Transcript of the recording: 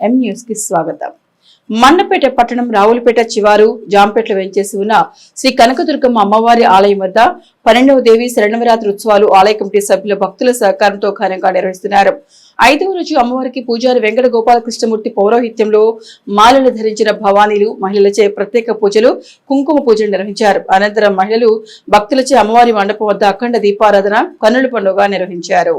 ఎం న్యూస్కి స్వాగతం. మన్నపేట పట్టణం రావులపేట చివారు జాంపేటలో వెంచేసి ఉన్న శ్రీ కనకదుర్గమ్మ అమ్మవారి ఆలయం వద్ద పన్నెండవ దేవి శరణవరాత్రి ఉత్సవాలు ఆలయ కమిటీ సభ్యుల భక్తుల సహకారంతో ఘనంగా నిర్వహిస్తున్నారు. ఐదవ రోజు అమ్మవారికి పూజారి వెంకట గోపాలకృష్ణమూర్తి పౌరోహిత్యంలో మాలలు ధరించిన భవానీలు మహిళలచే ప్రత్యేక పూజలు కుంకుమ పూజలు నిర్వహించారు. అనంతరం మహిళలు భక్తులచే అమ్మవారి మండపం వద్ద అఖండ దీపారాధన కన్నుల పండుగ నిర్వహించారు.